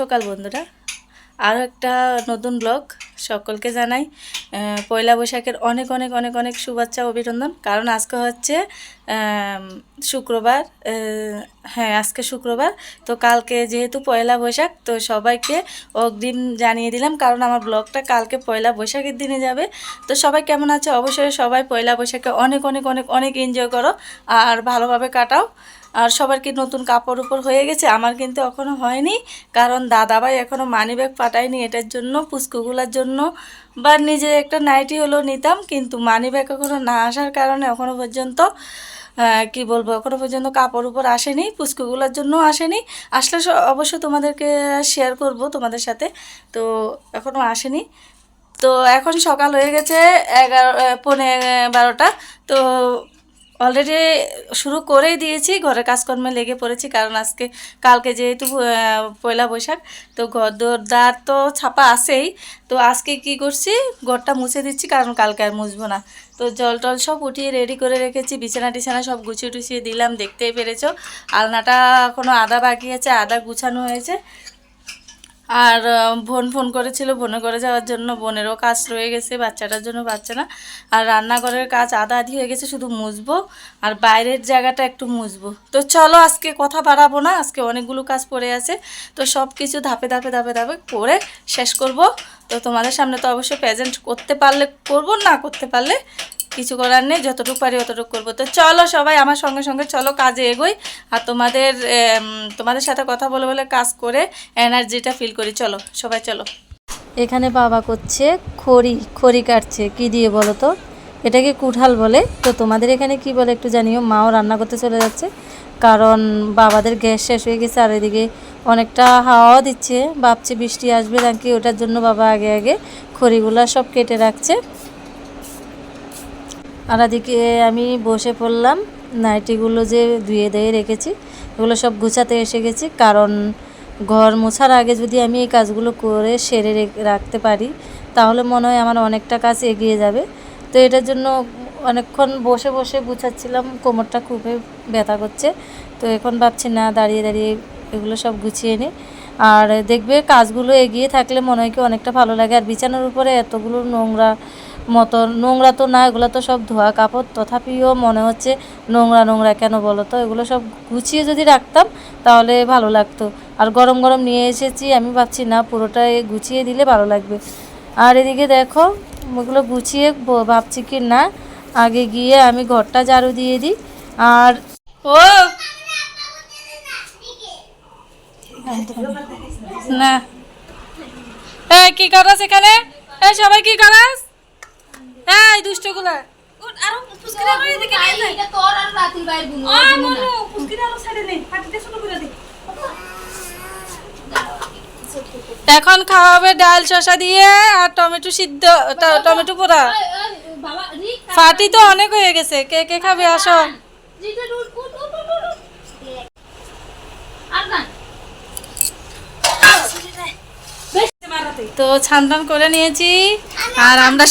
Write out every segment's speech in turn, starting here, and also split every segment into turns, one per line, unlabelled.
সকাল বন্ধুরা। আরও একটা নতুন ব্লগ সকলকে জানাই। পয়লা বৈশাখের অনেক অনেক অনেক অনেক শুভেচ্ছা, অভিনন্দন। কারণ আজকে হচ্ছে শুক্রবার হ্যাঁ আজকে শুক্রবার। তো কালকে যেহেতু পয়লা বৈশাখ, তো সবাইকে অগ্রিম জানিয়ে দিলাম। কারণ আমার ব্লগটা কালকে পয়লা বৈশাখের দিনে যাবে। তো সবাই কেমন আছে? অবশ্যই সবাই পয়লা বৈশাখে অনেক অনেক অনেক অনেক এনজয় করো। আর ভালোভাবে কাটাও। আর সবার কি নতুন কাপড় উপর হয়ে গেছে। আমার কিন্তু এখনও হয়নি কারণ দাদাভাই এখনও মানি ব্যাগ পাঠায়নি এটার জন্য পুষ্কুগুলার জন্য। বা নিজের একটা নাইটি হলেও নিতাম কিন্তু মানি ব্যাগ এখনও না আসার কারণে এখনও পর্যন্ত কি বলব এখনও পর্যন্ত কাপড় উপর আসেনি পুষ্কুগুলোর জন্য আসেনি। আসলে অবশ্যই তোমাদেরকে শেয়ার করব তোমাদের সাথে তো এখনও আসেনি। তো এখন সকাল হয়ে গেছে এগারো আহ, পৌনে বারোটা তো অলরেডি শুরু করেই দিয়েছি, ঘরের কাজকর্মে লেগে পড়েছি, কারণ আজকে, কালকে যেহেতু পয়লা বৈশাখ, তো ঘর দোরদার তো ছাপা আছেই, তো আজকে কি করছি, ঘরটা মুছে দিচ্ছি, কারণ কালকে আর মুছবো না। তো জল টল সব উঠিয়ে রেডি করে রেখেছি, বিছানা টিছানা সব গুছিয়ে টুছিয়ে দিলাম, দেখতেই পেরেছ। আলনাটা কোনো আদা বাকি আছে আদা গুছানো হয়েছে আর বোন ফোন করেছিল, বোনে করে যাওয়ার জন্য বোনেরও কাজ রয়ে গেছে, বাচ্চাটার জন্য বাচ্চা না। আর রান্নাঘরের কাজ আধা আধি হয়ে গেছে, শুধু মুছবো আর বাইরের জায়গাটা একটু মুছবো। তো চলো আজকে কথা বাড়াবো না, আজকে অনেকগুলো কাজ পড়ে আছে। তো সব কিছু ধাপে ধাপে ধাপে ধাপে করে শেষ করব। তো তোমাদের সামনে তো অবশ্যই প্রেজেন্ট করতে পারলে, করব না করতে পারলে কিছু করার নেই, যতটুকু পারি অতটুকু করব। তো চলো সবাই আমার সঙ্গে সঙ্গে চলো কাজে এগোই, আর তোমাদের তোমাদের সাথে কথা বলে বলে কাজ করে এনার্জিটা ফিল করি। চলো সবাই চলো। এখানে বাবা করছে খড়ি খড়ি কাটছে, কি দিয়ে বলো তো? এটাকে কুঠাল বলে। তো তোমাদের এখানে কি বলে একটু জানিও, মাও রান্না করতে চলে যাচ্ছে। কারণ বাবাদের গ্যাস শেষ হয়ে গেছে, আর এদিকে অনেকটা হাওয়াও দিচ্ছে। ভাবছে বৃষ্টি আসবে নাকি, ওটার জন্য বাবা আগে আগে খড়িগুলা সব কেটে রাখছে। আর এদিকে আমি বসে পড়লাম, নাইটিগুলো যে ধুয়ে দিয়ে রেখেছি, এগুলো সব গুছাতে এসে গেছি, কারণ ঘর মোছার আগে যদি আমি এই কাজগুলো করে সেরে রাখতে পারি, তাহলে মনে হয় আমার অনেকটা কাজ এগিয়ে যাবে। তো এটার জন্য অনেকক্ষণ বসে বসে গুছাচ্ছিলাম, কোমরটা খুবই ব্যথা করছে, তো এখন ভাবছি না দাঁড়িয়ে দাঁড়িয়ে এগুলো সব গুছিয়ে নিই। আর দেখবে কাজগুলো এগিয়ে থাকলে মনে হয় কি অনেকটা ভালো লাগে, আর বিছানার উপরে এতগুলো নোংরা মতো। নোংরা তো না, এগুলো তো সব ধোয়া কাপড়। তথাপিও মনে হচ্ছে নোংরা নোংরা কেন বলো তো? এগুলো সব গুছিয়ে যদি রাখতাম তাহলে ভালো লাগতো। আর গরম গরম নিয়ে এসেছি, আমি ভাবছি না, পুরোটাই গুছিয়ে দিলে ভালো লাগবে। আর এদিকে দেখো ওগুলো গুছিয়ে ভাবছি কি না, আগে গিয়ে আমি ঘরটা ঝাড়ু দিয়ে দিই। আর ও! না। কি করাস এখানে সবাই কি করাস এই দুষ্টগুলা আরও পুষ্কিরা এদিকে নিয়ে যা।
এটা তোর আর রাতুল ভাইয়ের গুণ
আ, মনু, পুষ্কিরা আরও সাইডে নেই। হাঁটুতে ছোট করে দে। এখন খাওয়া হবে ডাল শসা দিয়ে আর টমেটো সিদ্ধ টমেটো পোড়া। ফাটি তো অনেক হয়ে গেছে। কে কে খাবে আসো। তো ছান করে নিয়েছি। আর আমরা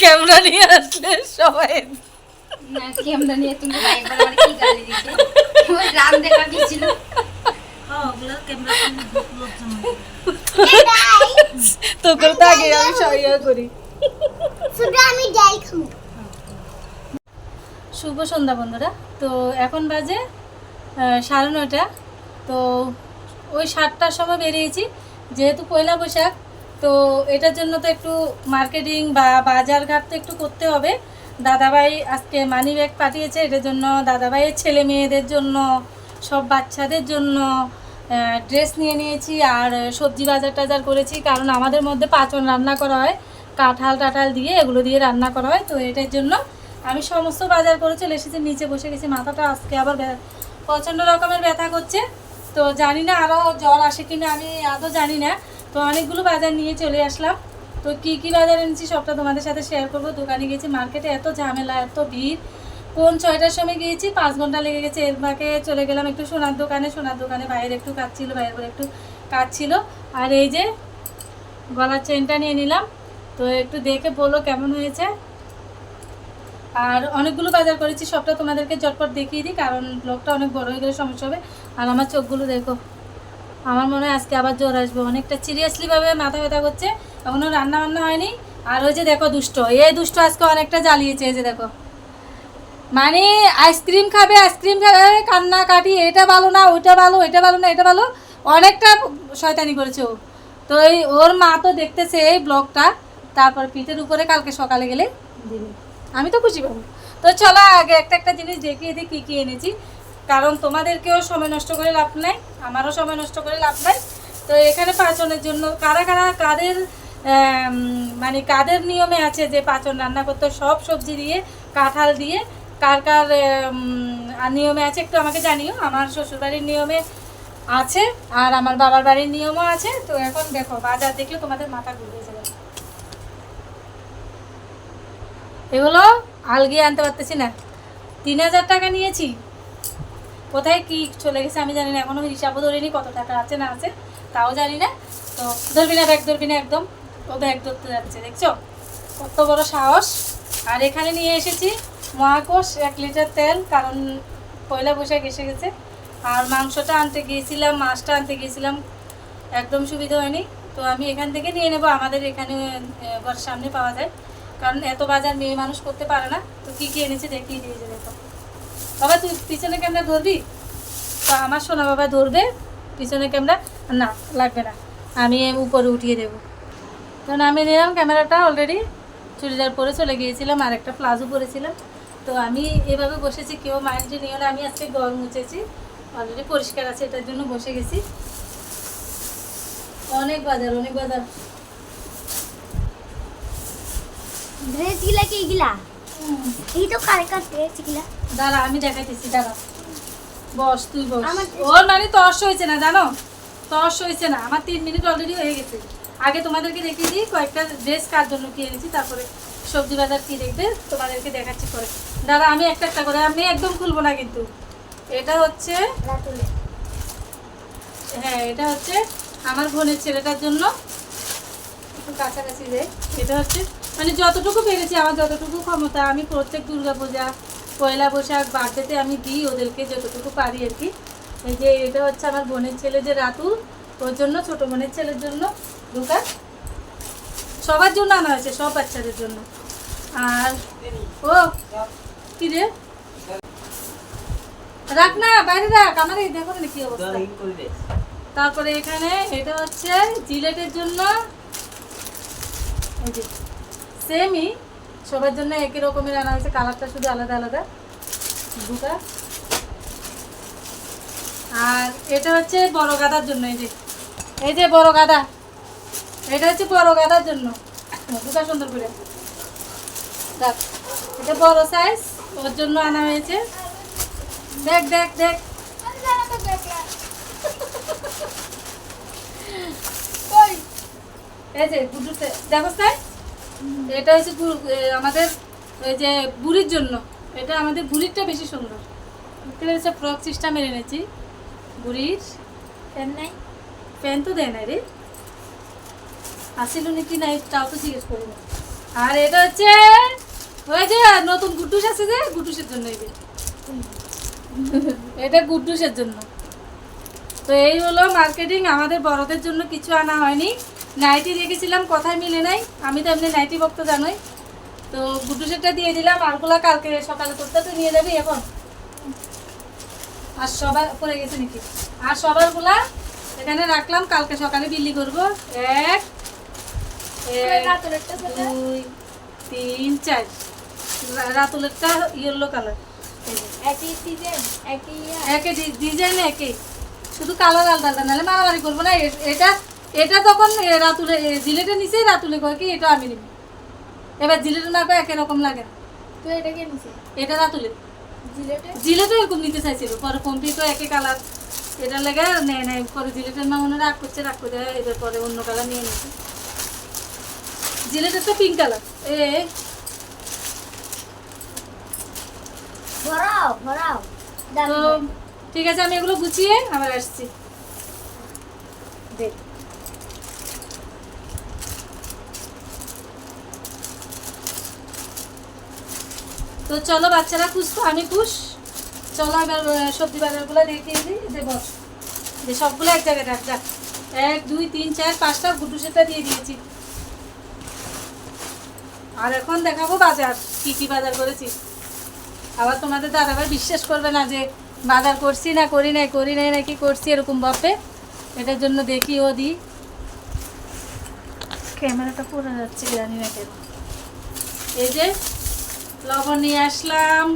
ক্যামেরা নিয়ে আসলে সবাই।
না ক্যামেরা নিয়ে তুমি একবার আমার কি গালি দিতে? ওই রাম দেখা গেছিল
তোকে তো আগে আমি সহায় করি।
আমি ডাল খাব।
শুভ সন্ধ্যা বন্ধুরা। তো এখন বাজে সাড়ে নয়টা। তো ওই সাতটার সময় বেরিয়েছি। যেহেতু পয়লা বৈশাখ তো এটার জন্য তো একটু মার্কেটিং বা বাজার ঘাট তো একটু করতে হবে। দাদাভাই আজকে মানি ব্যাগ পাঠিয়েছে, এটার জন্য দাদাভাইয়ের ছেলে মেয়েদের জন্য, সব বাচ্চাদের জন্য ড্রেস নিয়ে নিয়েছি আর সবজি বাজার টাজার করেছি, কারণ আমাদের মধ্যে পাচন রান্না করা হয়। কাঁঠাল টাঠাল দিয়ে এগুলো দিয়ে রান্না করা হয়, তো এটার জন্য আমি সমস্ত বাজার করে চলে এসেছি, নিচে বসে গেছি, মাথাটা আজকে আবার প্রচণ্ড রকমের ব্যথা করছে। তো জানি না আরও জ্বর আসে কিনা, আমি আদৌ জানি না। তো অনেকগুলো বাজার নিয়ে চলে আসলাম। তো কি কি বাজার এনেছি সবটা তোমাদের সাথে শেয়ার করব। দোকানে গেছি মার্কেটে এত ঝামেলা, এত ভিড়। কোন ছয়টার সময় গিয়েছি, পাঁচ ঘণ্টা লেগে গেছে। এর ফাঁকে চলে গেলাম একটু সোনার দোকানে। সোনার দোকানে বাইরে একটু কাজ ছিল, বাইরে করে একটু কাজ ছিল। আর এই যে গলার চেনটা নিয়ে নিলাম। তো একটু দেখে বলো কেমন হয়েছে। আর অনেকগুলো বাজার করেছি, সবটা তোমাদেরকে চটপট দেখিয়ে দিই, কারণ ব্লগটা অনেক বড় হয়ে গেলে সমস্যা হবে। আর আমার চোখগুলো দেখো। আমার মনে হয় আজকে আবার জ্বর আসবে। অনেকটা সিরিয়াসলি ভাবে মাথা ব্যথা করছে। এখনও রান্না বান্না হয়নি। আর ওই যে দেখো দুষ্ট, এই দুষ্ট আজকে অনেকটা জ্বালিয়েছে, এই যে দেখো। মানে আইসক্রিম খাবে আইসক্রিম খাবে কান্না কাটি, এটা ভালো না, ওইটা ভালো ওইটা ভালো না, এটা ভালো। অনেকটা শয়তানি করেছে ও। তো এই ওর মা তো দেখতেছে এই ব্লগটা। তারপর পিঠের উপরে কালকে সকালে গেলে দিবে। আমি তো খুশি পাবো তো চলো আগে একটা একটা জিনিস দেখিয়ে দিই, কী কী এনেছি। কারণ তোমাদেরকেও সময় নষ্ট করে লাভ নাই, আমারও সময় নষ্ট করে লাভ নাই। তো এখানে পাচনের জন্য কারা কারা, কাদের মানে কাদের নিয়মে আছে যে পাচন রান্না করতে, সব সবজি দিয়ে, কাঁঠাল দিয়ে, কার কার নিয়মে আছে একটু আমাকে জানিও। আমার শ্বশুরবাড়ির নিয়মে আছে আর আমার বাবার বাড়ির নিয়মও আছে। তো এখন দেখো, বাজার দেখলে তোমাদের মাথা ঘুরে যাবে এগুলো আলগিয়ে আনতে পারতেছি না। তিন হাজার টাকা নিয়েছি। কোথায় কি চলে গেছে আমি জানি না, এখনও হিসাবও ধরিনি কত টাকা আছে না আছে, তাও জানি না। তো ধরবি না ব্যাগ ধরবি না একদম, ও ব্যাগ ধরতে যাচ্ছে, দেখছ? কত বড় সাহস। আর এখানে নিয়ে এসেছি মহাকোষ, এক লিটার তেল, কারণ পয়লা বৈশাখ এসে গেছে। আর মাংসটা আনতে গিয়েছিলাম, মাছটা আনতে গিয়েছিলাম, একদম সুবিধা হয়নি। তো আমি এখান থেকে নিয়ে নেব, আমাদের এখানে ঘর সামনে পাওয়া যায়। কারণ এত বাজার মেয়ে মানুষ করতে পারে না। তো কী কী এনেছে দেখিয়ে দিয়ে তো বাবা, তুই পিছনে ক্যামেরা ধরবি? তো আমার সোনা বাবা ধরবে? পিছনে ক্যামেরা? না, লাগবে না। আমি উপরে উঠিয়ে দেবো। কারণ আমি নিলাম ক্যামেরাটা অলরেডি চুড়িদার পরে চলে গিয়েছিলাম, আর একটা প্লাজো পরেছিলাম। তো আমি এভাবে বসেছি, কেউ মাইন্ডে নিয়ে না, আমি আজকে গরম মুছেছি। অলরেডি পরিষ্কার আছে, এটার জন্য বসে গেছি। অনেক বাজার অনেক বাজার।
ড্রেস গিলা কি গিলা? এই তো কার কার গিলা
দাঁড়া আমি দেখাইতেছি দাঁড়া। বস তুই বস।
আমার
ওর মানে তর্স হয়েছে না জানো? তর্স হয়েছে না। আমার তিন মিনিট অলরেডি হয়ে গেছে। আগে তোমাদেরকে দেখিয়ে দিই কয়েকটা ড্রেস কার জন্য কি এনেছি তারপরে সবজি বাজার কি দেখবে তোমাদেরকে দেখাচ্ছি পরে। দাঁড়া আমি একটা একটা করে আমি একদম খুলবো না কিন্তু। এটা হচ্ছে হ্যাঁ এটা হচ্ছে আমার বোনের ছেলেটার জন্য। একটু কাছাকাছি যে এটা হচ্ছে মানে যতটুকু পেরেছি আমার যতটুকু ক্ষমতা আমি প্রত্যেক দুর্গাপূজা পয়লা বৈশাখ বার্থডেতে আমি দিই ওদেরকে যতটুকু পারি আর কি। এই যে এটা হচ্ছে আমার বোনের ছেলে যে রাতু ওর জন্য ছোট বোনের ছেলের জন্য দুটা সবার জন্য আনা হয়েছে সব বাচ্চাদের জন্য। আর ও কি রে? রাখ না বাইরে রাখ আমার এই দেখো না কি অবস্থা। তারপরে এখানে এটা হচ্ছে জিলেটের জন্য। এই যে সেমই সবার জন্য একই রকমের আনা হয়েছে, কালারটা শুধু আলাদা আলাদা। দুটা। আর এটা হচ্ছে বড় গাদার জন্য, এই যে। এই যে বড় গাদা। এটা হচ্ছে বড় গাদার জন্য। দুটা সুন্দর করে। দেখ, এটা বড় সাইজ ওর জন্য আনা হয়েছে। দেখ দেখ দেখ। এই যে দেখো তাই এটা হচ্ছে আমাদের ওই যে বুড়ির জন্য। এটা আমাদের বুড়িরটা বেশি সুন্দর। বুঝতে পেরেছে ফ্রক সিস্টেমের এনেছি। বুড়ির
পেন নাই?
প্যান তো দেয় না রে। আসিল নাকি নাই তাও তো জিজ্ঞেস করি না। আর এটা হচ্ছে ওই যে নতুন গুড্ডুস আছে যে গুড্ডুসের জন্য এই এটা গুড্ডুসের জন্য। তো এই হলো মার্কেটিং আমাদের বড়দের জন্য কিছু আনা হয়নি। নাইটি রেখেছিলাম কথায় মিলে নাই। আমি তো এমনি নাইটি ভক্ত জানোই। তো গুড্ডুসেরটা দিয়ে দিলাম আরগুলা কালকে সকালে করতে তো নিয়ে যাবি এখন। আর সবার পরে গেছে নাকি? আর সবারগুলা এখানে রাখলাম কালকে সকালে বিলি করব। এক? দুই তিন চার। রাতুলেরটা ইয়েলো কালার
একই সিজন একই
একই ডিজাইন একই। শুধু কালার আলাদা আলাদা নাহলে মারামারি করব না এটা এটা তখন রাতুলে জিলেটে নিচে রাতুলে কয় কি এটা আমি নিব। এবার জিলেটে না কয় রকম লাগে না।
তো এটা কে নিছে?
এটা রাতুলে।
জিলেটে?
জিলেটও এরকম নিতে চাইছিল পরে কমপ্লিট তো একই কালার এটা লেগে নেয় নেয় পরে জিলেটের মা মনে রাগ করছে রাগ করে এবার পরে অন্য কালার নিয়ে নিচ্ছে জিলেটের তো পিঙ্ক কালার এ
ভরাও ভরাও। দাম
ঠিক আছে আমি এগুলো গুছিয়ে আবার আসছি। দেখ তো চলো, বাচ্চারা খুশ তো? আমি খুশ? চলো, এবার সবজি বাজারগুলো দেখিয়ে দিই। যে বস যে সবগুলো এক জায়গায় রাখ যা এক, দুই, তিন, চার, পাঁচটা গুড্ডু সেটা দিয়ে দিয়েছি। আর এখন দেখাবো বাজার, কি কি বাজার করেছি। আবার তোমাদের দাদাভাই বিশ্বাস করবে না যে বাজার করছি না, করি নাই করি নাই, নাকি করছি এরকম ভাবে এটার জন্য দেখি ও দিই। ক্যামেরাটা পড়ে যাচ্ছে, জানি না কেন। এই যে লবণ নিয়ে আসলাম।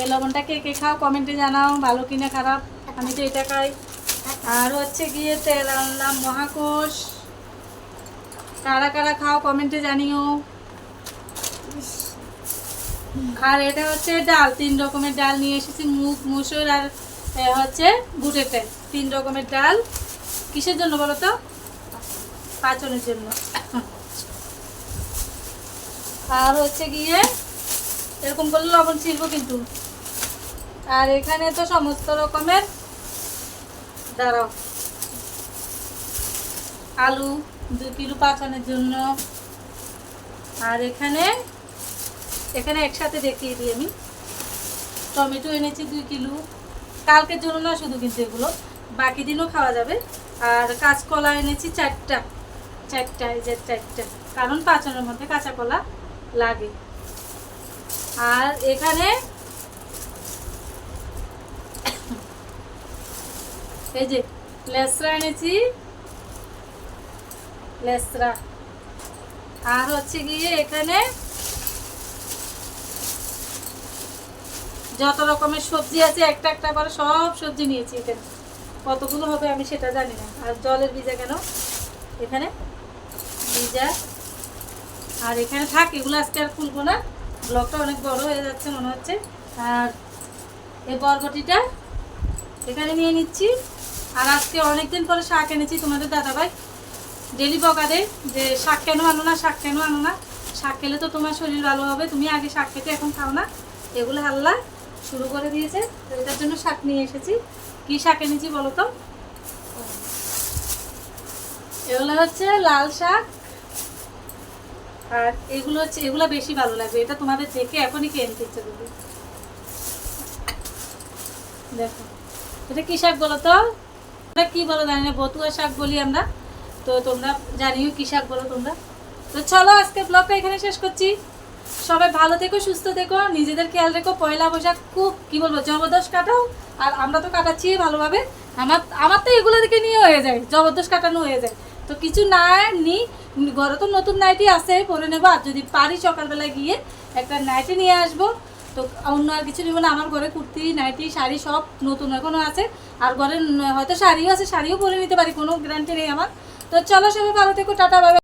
এই লবণটা কে কে খাও কমেন্টে জানাও, ভালো কিনা খারাপ? আমি তো এটা খাই। আর হচ্ছে গিয়ে তেল আনলাম, মহাকোষ। কারা কারা খাও কমেন্টে জানিও। আর এটা হচ্ছে ডাল, তিন রকমের ডাল নিয়ে এসেছি, মুগ, মুসুর আর হচ্ছে বুটের ডাল তিন রকমের ডাল। কিসের জন্য বলো তো? পাচনের জন্য। আর হচ্ছে গিয়ে এরকম করলে লবণ ছিলবো কিন্তু। আর এখানে তো সমস্ত রকমের, দাঁড়াও, আলু, দু কিলো পাচানোর জন্য। আর এখানে এখানে একসাথে দেখিয়ে দিই আমি। টমেটো এনেছি দুই কিলো। কালকের জন্য না শুধু কিন্তু এগুলো, বাকি দিনও খাওয়া যাবে। আর কাঁচকলা এনেছি চারটা চারটা, এই যে চারটা। কারণ পাঁচানোর মধ্যে কাঁচা কলা লাগে। আর এখানে এই যে লেসরা এনেছি। লেসরা। আর হচ্ছে গিয়ে এখানে যত রকমের সবজি আছে, একটা একটা করে সব সবজি নিয়েছি এখানে। কতগুলো হবে আমি সেটা জানি না। আর জলের ভিজা কেন? এখানে ভিজা আর এখানে থাক, এগুলো আজকে আর খুলবো না। ব্লকটা অনেক বড় হয়ে যাচ্ছে মনে হচ্ছে। আর এই বরবটিটা এখানে নিয়ে নিচ্ছি। আর আজকে অনেকদিন পরে শাক এনেছি তোমাদের দাদাভাই। ডেলি বকা দেয় যে শাক কেন আনো না, শাক কেন আনো না? শাক খেলে তো তোমার শরীর ভালো হবে। তুমি আগে শাক খেতে এখন খাও না। এগুলো হাল্লা শুরু করে দিয়েছে। এটার জন্য শাক নিয়ে এসেছি। কি শাক এনেছি বলো তো? এগুলো হচ্ছে লাল শাক। আর এগুলো হচ্ছে, এগুলো বেশি ভালো লাগবে। এটা তোমাদের দেখে এখনই খেয়ে নিতে ইচ্ছে দেখো। এটা কি শাক বলো তো? এটা কি বলো জানি না, বতুয়া শাক বলি আমরা। তো তোমরা জানিও কি শাক বলো তোমরা। তো চলো আজকে ব্লগটা এখানে শেষ করছি। সবাই ভালো থেকো, সুস্থ থেকো। নিজেদের খেয়াল রেখো, পয়লা বৈশাখ খুব, কি বলব, জবরদস্ত কাটাও। আর আমরা তো কাটাচ্ছি ভালোভাবে। আমার আমার তো এগুলো থেকে নিয়ে হয়ে যায়, জবরদস্ত কাটানো হয়ে যায়। তো কিছু না, নি ঘরে তো নতুন নাইটি আছে, পরে নেব। আর যদি পারি সকালবেলা গিয়ে একটা নাইটি নিয়ে আসব। তো অন্য আর কিছু নেব না, আমার ঘরে কুর্তি, নাইটি, শাড়ি সব নতুন এখনও আছে। আর ঘরে হয়তো শাড়িও আছে, শাড়িও পরে নিতে পারি, কোনো গ্যারান্টি নেই আমার। তো চলো সবাই ভালো থেকো, টাটা